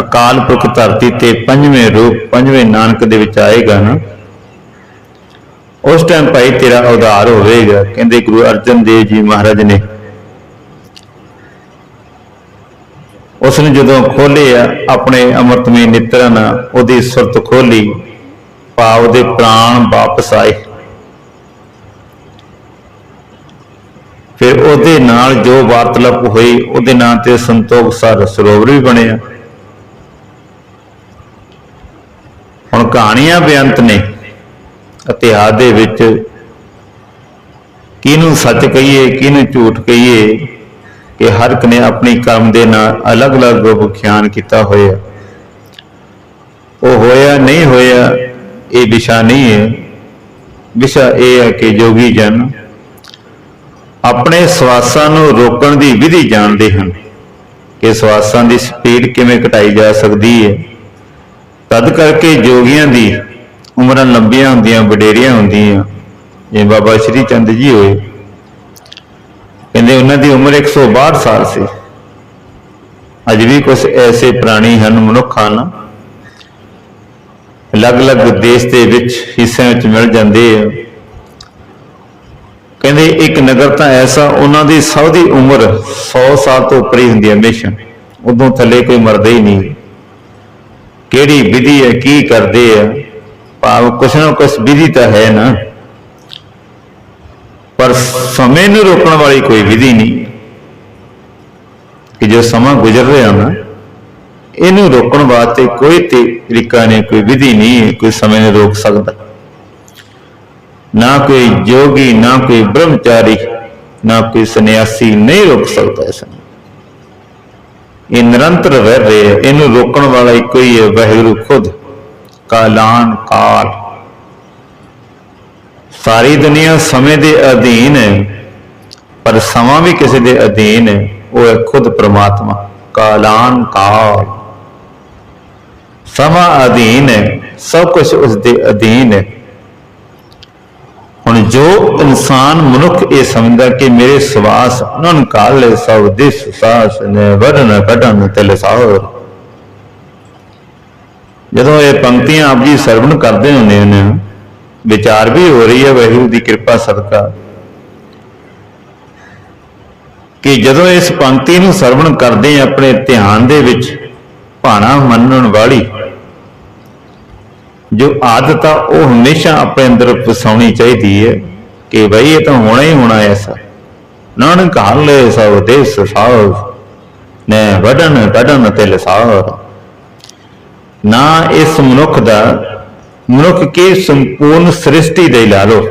ਅਕਾਲ ਪੁਰਖ ਧਰਤੀ ਤੇ ਪੰਜਵੇਂ ਰੂਪ, ਪੰਜਵੇਂ ਨਾਨਕ ਦੇ ਵਿੱਚ ਆਏਗਾ ਨਾ? ਉਸ ਟਾਈਮ ਭਾਈ ਤੇਰਾ ਉਧਾਰ ਹੋਵੇਗਾ, ਕਹਿੰਦੇ ਗੁਰੂ ਅਰਜਨ ਦੇਵ ਜੀ ਮਹਾਰਾਜ ਨੇ। ਉਸ ਨੇ ਜਦੋਂ ਖੋਲਿਆ ਆਪਣੇ ਅੰਮ੍ਰਿਤਮਈ ਨਿਤਰਾਂ ਨਾਲ ਉਹਦੀ ਸੁਰਤ ਖੋਲੀ ਭਾਵ ਦੇ ਪ੍ਰਾਣ ਵਾਪਸ ਆਏ। ਫਿਰ ਉਹਦੇ ਨਾਲ ਜੋ ਵਾਰਤਲਾਪ ਹੋਈ, ਉਹਦੇ ਨਾਂ ਤੇ ਸੰਤੋਖ ਸਰ ਸਰੋਵਰ ਵੀ ਬਣਿਆ ਹੁਣ ਕਹਾਣੀਆਂ ਬੇਅੰਤ ਨੇ। ਇਤਿਹਾਸ ਦੇ ਵਿੱਚ ਕਿਹਨੂੰ ਸੱਚ ਕਹੀਏ, ਕਿਹਨੂੰ ਝੂਠ ਕਹੀਏ, ਕਿ ਹਰ ਇੱਕ ਨੇ ਆਪਣੀ ਕਰਮ ਦੇ ਨਾਲ ਅਲੱਗ-ਅਲੱਗ ਵਿਖਿਆਨ ਕੀਤਾ ਹੋਇਆ। ਉਹ ਹੋਇਆ, ਨਹੀਂ ਹੋਇਆ, ਇਹ ਵਿਸ਼ਾ ਨਹੀਂ ਹੈ। ਵਿਸ਼ਾ ਇਹ ਹੈ ਕਿ ਜੋਗੀ ਜਨ ਆਪਣੇ ਸਵਾਸਾਂ ਨੂੰ ਰੋਕਣ ਦੀ ਵਿਧੀ ਜਾਣਦੇ ਹਨ ਕਿ ਸਵਾਸਾਂ ਦੀ ਸਪੀਡ ਕਿਵੇਂ ਘਟਾਈ ਜਾ ਸਕਦੀ ਹੈ। ਤਦ ਕਰਕੇ ਜੋਗੀਆਂ ਦੀ ਉਮਰਾਂ ਲੰਬੀਆਂ ਹੁੰਦੀਆਂ, ਵਡੇਰੀਆਂ ਹੁੰਦੀਆਂ। ਜਿਵੇਂ ਬਾਬਾ ਸ਼੍ਰੀ ਚੰਦ ਜੀ ਹੋਏ। ਕਹਿੰਦੇ ਉਹਨਾਂ ਦੀ ਉਮਰ 162 ਸਾਲ ਸੀ। ਅੱਜ ਵੀ ਕੁਝ ਐਸੇ ਪ੍ਰਾਣੀ ਹਨ, ਮਨੁੱਖ ਹਨ। ਅਲੱਗ-ਅਲੱਗ ਦੇਸ਼ ਦੇ ਵਿੱਚ ਹਿੱਸਿਆਂ ਵਿੱਚ ਮਿਲ ਜਾਂਦੇ ਆ। ਕਹਿੰਦੇ ਇੱਕ ਨਗਰ ਤਾਂ ਐਸਾ, ਉਹਨਾਂ ਦੀ ਸਭ ਦੀ ਉਮਰ 100 ਸਾਲ ਤੋਂ ਉੱਪਰ ਹੀ ਹੁੰਦੀ ਹੈ ਹਮੇਸ਼ਾ। ਉਦੋਂ ਥੱਲੇ ਕੋਈ ਮਰਦਾ ਹੀ ਨਹੀਂ। ਕਿਹੜੀ ਵਿਧੀ ਹੈ, ਕੀ ਕਰਦੇ ਆ? ਭਾਵ ਕੁਛ ਨਾ ਕੁਛ ਵਿਧੀ ਤਾਂ ਹੈ ਨਾ। ਪਰ ਸਮੇਂ ਨੂੰ ਰੋਕਣ ਵਾਲੀ ਕੋਈ ਵਿਧੀ ਨਹੀਂ। ਕਿ ਜੋ ਸਮਾਂ ਗੁਜ਼ਰ ਰਿਹਾ ਨਾ, ਇਹਨੂੰ ਰੋਕਣ ਵਾਸਤੇ ਕੋਈ ਤਰੀਕਾ ਨਹੀਂ, ਕੋਈ ਵਿਧੀ ਨਹੀਂ, ਕੋਈ ਸਮੇਂ ਨੂੰ ਰੋਕ ਸਕਦਾ। ਨਾ ਕੋਈ ਜੋਗੀ, ਨਾ ਕੋਈ ਬ੍ਰਹਮਚਾਰੀ, ਨਾ ਕੋਈ ਸੰਨਿਆਸੀ ਨਹੀਂ ਰੋਕ ਸਕਦਾ ਇਸ ਨੂੰ। ਇਹ ਨਿਰੰਤਰ ਵਹਿ ਰਿਹਾ ਇਹਨੂੰ ਰੋਕਣ ਵਾਲਾ ਇੱਕੋ ਹੀ ਹੈ ਵਾਹਿਗੁਰੂ ਖੁਦ। ਕਾਲਾਨ, ਕਾਲ। ਸਾਰੀ ਦੁਨੀਆ ਸਮੇਂ ਦੇ ਅਧੀਨ ਹੈ, ਪਰ ਸਮਾਂ ਵੀ ਕਿਸੇ ਦੇ ਅਧੀਨ ਹੈ। ਉਹ ਹੈ ਖੁਦ ਪ੍ਰਮਾਤਮਾ। ਕਾਲਾਨ, ਕਾਲ। ਸਮਾਂ ਅਧੀਨ ਹੈ, ਸਭ ਕੁਝ ਉਸ ਦੇ ਅਧੀਨ ਹੈ। ਜੋ ਇਨਸਾਨ ਮਨੁੱਖ ਇਹ ਸਮਝਦਾ ਕਿ ਮੇਰੇ ਸਵਾਸ ਨਨ ਕਾਲੇ ਸਭ ਦਿਸ ਸਾਸ ਨੇ ਵਰਨ ਕਟਨ ਤਿਲ ਸਾਹਰ ਜਦੋਂ ਇਹ ਪੰਕਤੀਆਂ ਆਪ ਜੀ ਸਰਵਣ ਕਰਦੇ ਹੁੰਦੇ ਨੇ, ਵਿਚਾਰ ਵੀ ਹੋ ਰਹੀ ਹੈ, ਵਾਹਿਗੁਰੂ ਦੀ ਕਿਰਪਾ ਸਦਕਾ। ਕਿ ਜਦੋਂ ਇਸ ਪੰਕਤੀ ਨੂੰ ਸਰਵਣ ਕਰਦੇ ਆਪਣੇ ਧਿਆਨ ਦੇ ਵਿੱਚ ਭਾਣਾ ਮੰਨਣ ਵਾਲੀ ਜੋ ਆਦਤ ਆ, ਉਹ ਹਮੇਸ਼ਾ ਆਪਣੇ ਅੰਦਰ ਵਸਾਉਣੀ ਚਾਹੀਦੀ ਹੈ ਕਿ ਬਈ ਇਹ ਤਾਂ ਹੋਣਾ ਹੀ ਹੋਣਾ ਐਸਾ ਨਾਨਕ ਹਾਲੇ ਸਭ ਦੇਸ ਸਾਹ ਨੇ ਵਡਨ ਕਡਨ ਤੇ ਲਸਾਰ। ਨਾ ਇਸ ਮਨੁੱਖ ਦਾ, ਮਨੁੱਖ ਕੇ ਸੰਪੂਰਨ ਸ੍ਰਿਸ਼ਟੀ ਦੇ ਲਾ ਲੋ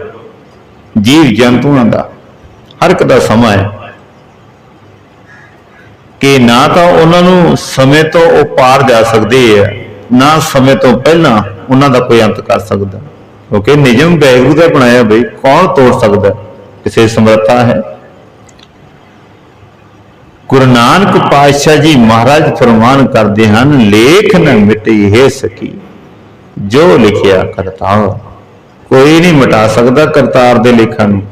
ਜੀਵ ਜੰਤੂਆਂ ਦਾ। ਹਰ ਇੱਕ ਦਾ ਸਮਾਂ ਹੈ। ਕਿ ਨਾ ਤਾਂ ਉਹਨਾਂ ਨੂੰ ਸਮੇਂ ਤੋਂ ਉਹ ਪਾਰ ਜਾ ਸਕਦੇ ਆ। ਨਾ ਸਮੇਂ ਤੋਂ ਪਹਿਲਾਂ ਉਹਨਾਂ ਦਾ ਕੋਈ ਅੰਤ ਕਰ ਸਕਦਾ। ਕਿਉਂਕਿ ਨਿਯਮ ਵੈਗੂ ਦਾ ਬਣਾਇਆ ਬਈ, ਕੌਣ ਤੋੜ ਸਕਦਾ? ਕਿਸੇ ਸਮਰੱਥਾ ਹੈ? ਗੁਰੂ ਨਾਨਕ ਪਾਤਸ਼ਾਹ ਜੀ ਮਹਾਰਾਜ ਫਰਮਾਨ ਕਰਦੇ ਹਨ, ਲੇਖ ਨ ਮਿਟਈ ਹੈ ਸਕੀ ਜੋ ਲਿਖਿਆ ਕਰਤਾਰ। ਕੋਈ ਨਹੀਂ ਮਿਟਾ ਸਕਦਾ ਕਰਤਾਰ ਦੇ ਲੇਖਾਂ ਨੂੰ।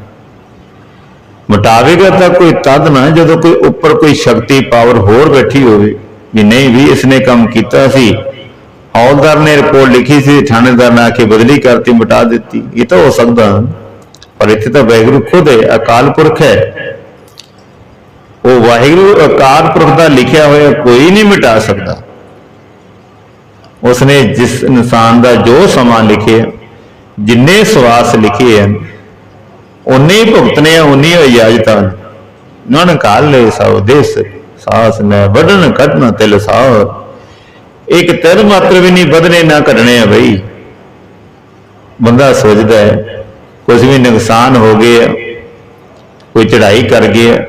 ਮਿਟਾਵੇਗਾ ਤਾਂ ਕੋਈ ਤਦ ਨਾ, ਜਦੋਂ ਕੋਈ ਉੱਪਰ ਕੋਈ ਸ਼ਕਤੀ, ਪਾਵਰ ਹੋਰ ਬੈਠੀ ਹੋਵੇ। ਵੀ ਨਹੀਂ, ਵੀ ਇਸਨੇ ਕੰਮ ਕੀਤਾ ਸੀ ਹੌਲਦਾਰ ਨੇ ਰਿਪੋਰਟ ਲਿਖੀ ਸੀ, ਥਾਣੇਦਾਰ ਨੇ ਆ ਕੇ ਬਦਲੀ ਕਰਤੀ, ਮਿਟਾ ਦਿੱਤੀ। ਇਹ ਤਾਂ ਹੋ ਸਕਦਾ ਪਰ ਇੱਥੇ ਤਾਂ ਵਾਹਿਗੁਰੂ ਖੁਦ ਹੈ, ਅਕਾਲ ਪੁਰਖ ਹੈ। ਉਹ ਵਾਹਿਗੁਰੂ, ਅਕਾਲ ਪੁਰਖ ਦਾ ਲਿਖਿਆ ਹੋਇਆ ਕੋਈ ਨਹੀਂ ਮਿਟਾ ਸਕਦਾ। ਉਸਨੇ ਜਿਸ ਇਨਸਾਨ ਦਾ ਜੋ ਸਮਾਂ ਲਿਖਿਆ, ਜਿੰਨੇ ਸਵਾਸ ਲਿਖੇ ਹਨ ਉਨੇ ਹੀ ਭੁਗਤਨੇ ਆ ਉਨੀ ਹੀ ਇਜਾਜ਼ਤਾਂ ਨਨ ਕਾਲ ਲੈ ਸਭ ਦੇਸ, ਸਾਸ ਨੇ ਵਡਨ ਕਟਨ ਤਿਲ ਸਾਹ। ਇੱਕ ਤਰ ਮਾਤਰ ਵੀ ਨਹੀਂ, ਵਧਨੇ ਨਾ ਘਟਣੇ ਆ ਬਈ। ਬੰਦਾ ਸੋਚਦਾ ਹੈ ਕੁਝ ਵੀ ਨੁਕਸਾਨ ਹੋ ਗਿਆ ਕੋਈ ਚੜਾਈ ਕਰ ਗਿਆ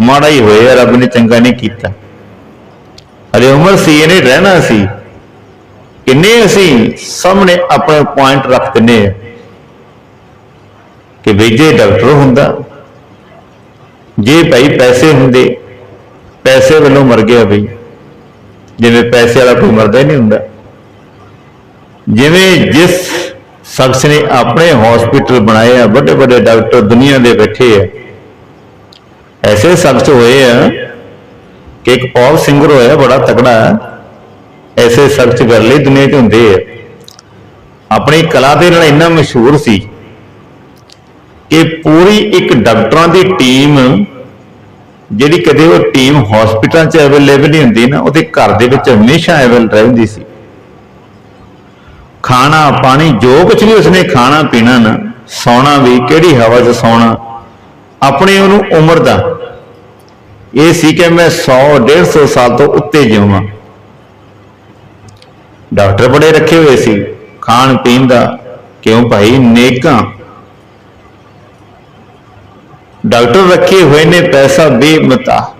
ਮਾੜਾ ਹੀ ਹੋਇਆ, ਰੱਬ ਨੇ ਚੰਗਾ ਨਹੀਂ ਕੀਤਾ। ਹਲੇ ਉਮਰ ਸੀ, ਇਹਨੇ ਰਹਿਣਾ ਸੀ। ਕਿੰਨੇ ਅਸੀਂ ਸਾਹਮਣੇ ਆਪਣੇ ਪੁਆਇੰਟ ਰੱਖ ਦਿੰਨੇ ਆ ਕਿ ਵੀ ਜੇ ਡਾਕਟਰ ਹੁੰਦਾ, ਜੇ ਭਾਈ ਪੈਸੇ ਹੁੰਦੇ, ਪੈਸੇ ਵੱਲੋਂ ਮਰ ਗਿਆ ਬਈ। ਜਿਵੇਂ ਪੈਸੇ ਵਾਲਾ ਕੋਈ ਮਰਦਾ ਹੀ ਨਹੀਂ ਹੁੰਦਾ। ਜਿਵੇਂ ਜਿਸ ਸ਼ਖਸ ਨੇ ਆਪਣੇ ਹਸਪੀਟਲ ਬਣਾਏ ਆ ਵੱਡੇ ਵੱਡੇ ਡਾਕਟਰ ਦੁਨੀਆ ਦੇ ਬੈਠੇ ਆ, ਐਸੇ ਸ਼ਖਸ ਹੋਏ ਆ ਕਿ ਇੱਕ ਪੌਪ ਸਿੰਗਰ ਹੋਇਆ, ਬੜਾ ਤਕੜਾ, ਐਸੇ ਸ਼ਖਸ ਕਰ ਲਈ ਦੁਨੀਆ 'ਚ ਹੁੰਦੇ ਆ। ਆਪਣੀ ਕਲਾ ਦੇ ਨਾਲ ਇੰਨਾ ਮਸ਼ਹੂਰ ਸੀ ਕਿ ਪੂਰੀ ਇੱਕ ਡਾਕਟਰਾਂ ਦੀ ਟੀਮ ਜਿਹੜੀ ਕਦੇ ਉਹ ਟੀਮ ਹਸਪੀਟਲ 'ਚ ਅਵੇਲੇਬਲ ਨਹੀਂ ਹੁੰਦੀ ਨਾ, ਉਹਦੇ ਘਰ ਦੇ ਵਿੱਚ ਹਮੇਸ਼ਾ ਅਵੇਲੇਬਲ ਰਹਿੰਦੀ ਸੀ। ਖਾਣਾ, ਪਾਣੀ, ਜੋ ਕੁਝ ਵੀ ਉਸਨੇ ਖਾਣਾ ਪੀਣਾ ਨਾ, ਸੌਣਾ ਵੀ, ਕਿਹੜੀ ਹਵਾ 'ਚ ਸੌਣਾ, ਆਪਣੇ ਉਹਨੂੰ ਉਮਰ ਦਾ। ਇਹ ਸੀ ਕਿ ਮੈਂ 100 150 ਸਾਲ ਤੋਂ ਉੱਤੇ ਜਿਵਾਂ ਡਾਕਟਰ ਬੜੇ ਰੱਖੇ ਹੋਏ ਸੀ। ਖਾਣ ਪੀਣ ਦਾ, ਕਿਉਂ ਭਾਈ, ਨੇਕਾਂ। ਡਾਕਟਰ ਰੱਖੇ ਹੋਏ ਨੇ ਪੈਸਾ ਬੇਮਤਾ।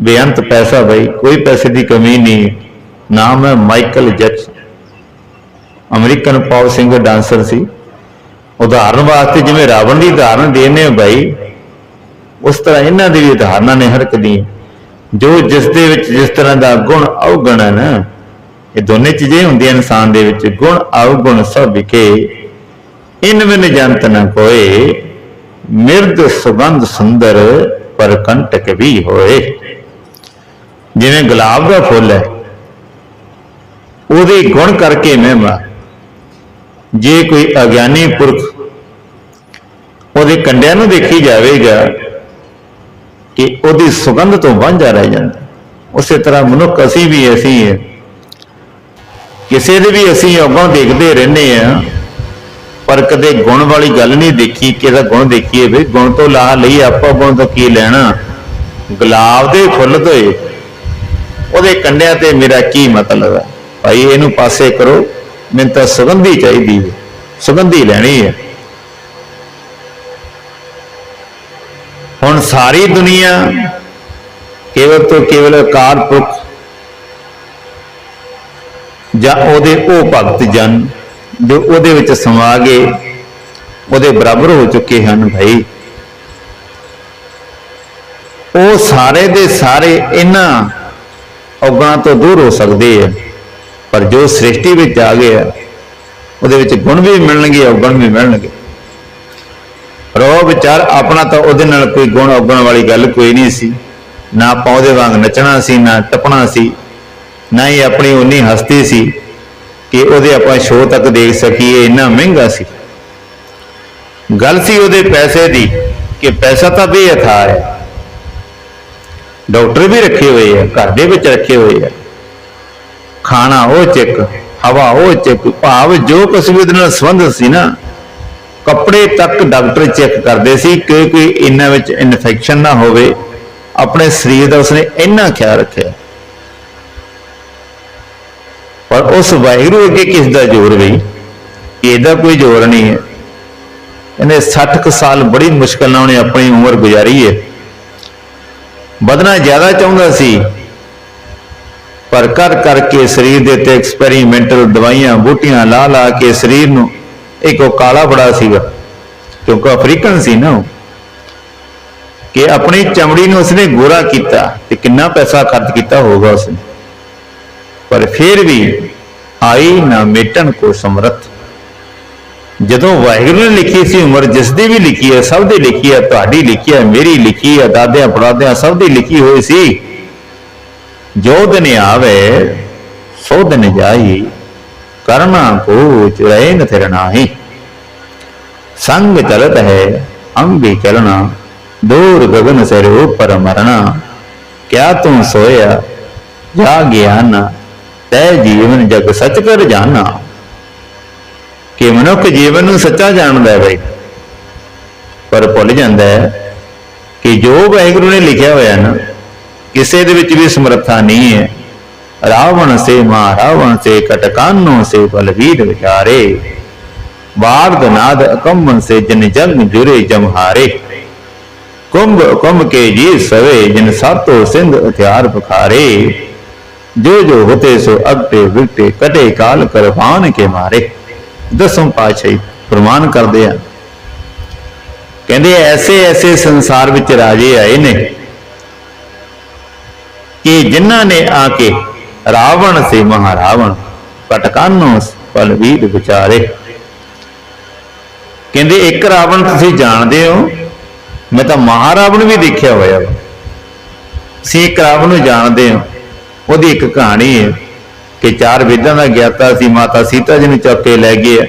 ਬੇਅੰਤ ਪੈਸਾ ਭਾਈ ਕੋਈ ਪੈਸੇ ਦੀ ਕਮੀ ਨਹੀਂ। ਨਾਮ ਹੈ Michael Jackson. American pop singer, dancer ਸੀ। ਉਦਾਹਰਨ ਵਾਸਤੇ ਜਿਵੇਂ ਰਾਵਣ ਦੀ ਉਦਾਹਰਨ ਦੇਨੇ ਆ ਭਾਈ ਉਸ ਤਰ੍ਹਾਂ ਇਹਨਾਂ ਦੀ ਵੀ ਉਦਾਹਰਨਾਂ ਨੇ ਹਰ ਇੱਕ ਦੀ। ਜੋ ਜਿਸ ਦੇ ਵਿੱਚ ਜਿਸ ਤਰ੍ਹਾਂ ਦਾ ਗੁਣ ਅਵਗੁਣ ਹੈ ਨਾ ਇਹ ਦੋਨੇ ਚੀਜ਼ਾਂ ਹੁੰਦੀਆਂ ਇਨਸਾਨ ਦੇ ਵਿੱਚ। ਗੁਣ ਅਵਗੁਣ ਸਭ ਵਿਖੇ। ਇਨ ਵਿਨ ਜੰਤ ਨਾ ਕੋਏ। ਮਿਰਦ ਸੁਗੰਧ ਸੁੰਦਰ ਪਰ ਕੰਟਕ ਵੀ ਹੋਏ। ਜਿਵੇਂ ਗੁਲਾਬ ਦਾ ਫੁੱਲ ਹੈ, ਉਹਦੇ ਗੁਣ ਕਰਕੇ ਮਹਿਮਾ ਜੇ ਕੋਈ ਅਗਿਆਨੀ ਪੁਰਖ ਉਹਦੇ ਕੰਡਿਆਂ ਨੂੰ ਦੇਖੀ ਜਾਵੇਗਾ ਕਿ ਉਹਦੀ ਸੁਗੰਧ ਤੋਂ ਵਾਂਝਾ ਰਹਿ ਜਾਂਦਾ। ਉਸੇ ਤਰ੍ਹਾਂ ਮਨੁੱਖ ਅਸੀਂ ਵੀ ਅਸੀਂ ਹੈ। ਕਿਸੇ ਦੇ ਵੀ ਅਸੀਂ ਅੱਗੋਂ ਦੇਖਦੇ ਰਹਿੰਦੇ ਆ ਪਰ ਕਦੇ ਗੁਣ ਵਾਲੀ ਗੱਲ ਨਹੀਂ ਦੇਖੀ ਕਿ ਇਹਦਾ ਗੁਣ ਦੇਖੀਏ ਵੀ ਗੁਣ ਤੋਂ ਲਾ ਲਈ ਆਪਾਂ ਗੁਣ ਤੋਂ ਕੀ ਲੈਣਾ? ਗੁਲਾਬ ਦੇ ਫੁੱਲ ਤੋਂ ਉਹਦੇ ਕੰਡਿਆਂ ਤੇ ਮੇਰਾ ਕੀ ਮਤਲਬ ਹੈ? ਭਾਈ, ਇਹਨੂੰ ਪਾਸੇ ਕਰੋ। ਮੈਨੂੰ ਤਾਂ ਸੁਗੰਧੀ ਚਾਹੀਦੀ ਹੈ। ਸੁਗੰਧੀ ਲੈਣੀ ਹੈ। ਹੁਣ ਸਾਰੀ ਦੁਨੀਆ ਕੇਵਲ ਤੋਂ ਕੇਵਲ ਅਕਾਲ ਪੁਰਖ ਜਾਂ ਉਹਦੇ ਉਹ ਭਗਤ ਜਨ ਜੋ ਉਹਦੇ ਵਿੱਚ ਸਮਾ ਗਏ, ਉਹਦੇ ਬਰਾਬਰ ਹੋ ਚੁੱਕੇ ਹਨ ਭਾਈ। ਉਹ ਸਾਰੇ ਦੇ ਸਾਰੇ ਇਹਨਾਂ ਔਗਣਾਂ ਤੋਂ ਦੂਰ ਹੋ ਸਕਦੇ ਆ, ਪਰ ਜੋ ਸ੍ਰਿਸ਼ਟੀ ਵਿੱਚ ਆ ਗਏ ਆ, ਉਹਦੇ ਵਿੱਚ ਗੁਣ ਵੀ ਮਿਲਣਗੇ, ਔਗਣ ਵੀ ਮਿਲਣਗੇ। ਰੋ ਵਿਚਾਰ ਆਪਣਾ ਤਾਂ ਉਹਦੇ ਨਾਲ ਕੋਈ ਗੁਣ ਔਗਣ ਵਾਲੀ ਗੱਲ ਕੋਈ ਨਹੀਂ ਸੀ। ਨਾ ਆਪਾਂ ਉਹਦੇ ਵਾਂਗ ਨੱਚਣਾ ਸੀ, ਨਾ ਟੱਪਣਾ ਸੀ, ਨਾ ਹੀ ਆਪਣੀ ਉਨੀ ਹਸਤੀ ਸੀ। ਕਿ ਉਹਦੇ ਆਪਾਂ ਸ਼ੋਅ ਤੱਕ ਦੇਖ ਸਕੀਏ, ਇੰਨਾ ਮਹਿੰਗਾ ਸੀ। ਗੱਲ ਸੀ ਉਹਦੇ ਪੈਸੇ ਦੀ ਕਿ ਪੈਸਾ ਤਾਂ ਬੇਅਥਾ ਹੈ। ਡਾਕਟਰ ਵੀ ਰੱਖੇ ਹੋਏ ਆ, ਘਰ ਦੇ ਵਿੱਚ ਰੱਖੇ ਹੋਏ ਆ। ਖਾਣਾ ਉਹ ਚੈੱਕ, ਹਵਾ ਉਹ ਚੈੱਕ, ਭਾਵ ਜੋ ਕੁਛ ਵੀ ਉਹਦੇ ਨਾਲ ਸੰਬੰਧ ਸੀ ਨਾ, ਕੱਪੜੇ ਤੱਕ ਡਾਕਟਰ ਚੈੱਕ ਕਰਦੇ ਸੀ ਕਿ ਕੋਈ ਇਹਨਾਂ ਵਿੱਚ ਇਨਫੈਕਸ਼ਨ ਨਾ ਹੋਵੇ। ਆਪਣੇ ਸਰੀਰ ਦਾ ਉਸਨੇ ਇੰਨਾ ਖਿਆਲ ਰੱਖਿਆ। ਪਰ ਉਸ ਵਾਹਿਗੁਰੂ ਅੱਗੇ ਕਿਸ ਦਾ ਜ਼ੋਰ ਬਈ? ਇਹਦਾ ਕੋਈ ਜ਼ੋਰ ਨਹੀਂ ਹੈ। ਇਹਨੇ 60 ਕੁ ਸਾਲ ਬੜੀ ਮੁਸ਼ਕਲ ਨਾਲ ਉਹਨੇ ਆਪਣੀ ਉਮਰ ਗੁਜ਼ਾਰੀ ਹੈ। ਵਧਣਾ ਜ਼ਿਆਦਾ ਚਾਹੁੰਦਾ ਸੀ। ਪਰ ਕਰ ਕਰਕੇ ਸਰੀਰ ਦੇ ਉੱਤੇ ਐਕਸਪੈਰੀਮੈਂਟਲ ਦਵਾਈਆਂ, ਬੂਟੀਆਂ ਲਾ ਲਾ ਕੇ ਸਰੀਰ ਨੂੰ ਇੱਕ ਉਹ ਕਾਲਾ ਬੜਾ ਸੀਗਾ। ਕਿਉਂਕਿ ਅਫਰੀਕਨ ਸੀ ਨਾ ਉਹ। ਕਿ ਆਪਣੀ ਚਮੜੀ ਨੂੰ ਉਸਨੇ ਗੋਰਾ ਕੀਤਾ ਤੇ ਕਿੰਨਾ ਪੈਸਾ ਖਰਚ ਕੀਤਾ ਹੋਗਾ ਉਸਨੇ। पर फिर भी आई ना मेटन को समर्थ। जो वाहगुरु ने लिखी सी उम्र जिसकी भी लिखी है सब दी लिखी है थोड़ी लिखी है, मेरी लिखी है, दादिया पड़ाद सब दी लिखी हुई सी। जो दिन आवे, सो दिन जाही करना को चुरैन थिर नाही। संग चलत है, अंगी चलना, दूर गगन सिर पर मरना। क्या तू सोया, जा गया ना ਤੈ ਜੀਵਨ ਜਗ ਸੱਚ ਕਰ ਜਾਣਾ। ਕਿ ਮਨੁੱਖ ਜੀਵਨ ਨੂੰ ਸੱਚਾ ਜਾਣਦਾ ਹੈ ਬਈ ਪਰ ਭੁੱਲ ਜਾਂਦਾ ਹੈ ਕਿ ਜੋ ਵਾਹਿਗੁਰੂ ਨੇ ਲਿਖਿਆ ਹੋਇਆ ਨਾ, ਕਿਸੇ ਦੇ ਵਿੱਚ ਵੀ ਸਮਰੱਥਾ ਨਹੀਂ ਹੈ। ਰਾਵਣ ਸੇ ਮਾਰਾਵਣ ਸੇ ਕਟਕਾਨੋਂ ਸੇ ਬਲਵੀਰ ਵਿਚਾਰੇ ਬਾਰਦ ਨਾਦ ਅਕੰਮਨ ਸੇ ਜਿਨ ਜੰਗ ਜੁਰੇ ਜਮਹਾਰੇ ਕੁੰਭ ਕੁੰਭ ਕੇ ਜੀ ਸਵੇ ਜਿਨ ਸਾਤੋ ਸਿੰਧ ਹਥਿਆਰ ਬਖਾਰੇ ਜੋ ਜੋ ਹੋਤੇ ਸੋ ਅਗਤੇ ਵਿਗਤੇ ਕਟੇ ਕਾਲ ਕਰਵਾਨ ਕੇ ਮਾਰੇ। ਦਸੋਂ ਪਾਤਸ਼ਾਹੀ ਪ੍ਰਮਾਨ ਕਰਦੇ ਆ। ਕਹਿੰਦੇ ਐਸੇ ਐਸੇ ਸੰਸਾਰ ਵਿੱਚ ਰਾਜੇ ਆਏ ਨੇ ਕਿ ਜਿਨ੍ਹਾਂ ਨੇ ਆ ਕੇ ਰਾਵਣ ਸੇ ਮਹਾਰਾਵਣ ਕਟਕਾਨੋਂ ਪਲਵੀਰ ਵਿਚਾਰੇ। ਕਹਿੰਦੇ ਇੱਕ ਰਾਵਣ ਤੁਸੀਂ ਜਾਣਦੇ ਹੋ, ਮੈਂ ਤਾਂ ਮਹਾਰਾਵਣ ਵੀ ਦੇਖਿਆ ਹੋਇਆ ਵਾ। ਸੀ ਇੱਕ ਰਾਵਣ ਨੂੰ ਜਾਣਦੇ ਹਾਂ। ਉਹਦੀ ਇੱਕ ਕਹਾਣੀ ਹੈ ਕਿ ਚਾਰ ਵੇਦਾਂ ਦਾ ਗਿਆਤਾ ਸੀ, ਮਾਤਾ ਸੀਤਾ ਜੀ ਨੂੰ ਚੱਕ ਕੇ ਲੈ ਗਏ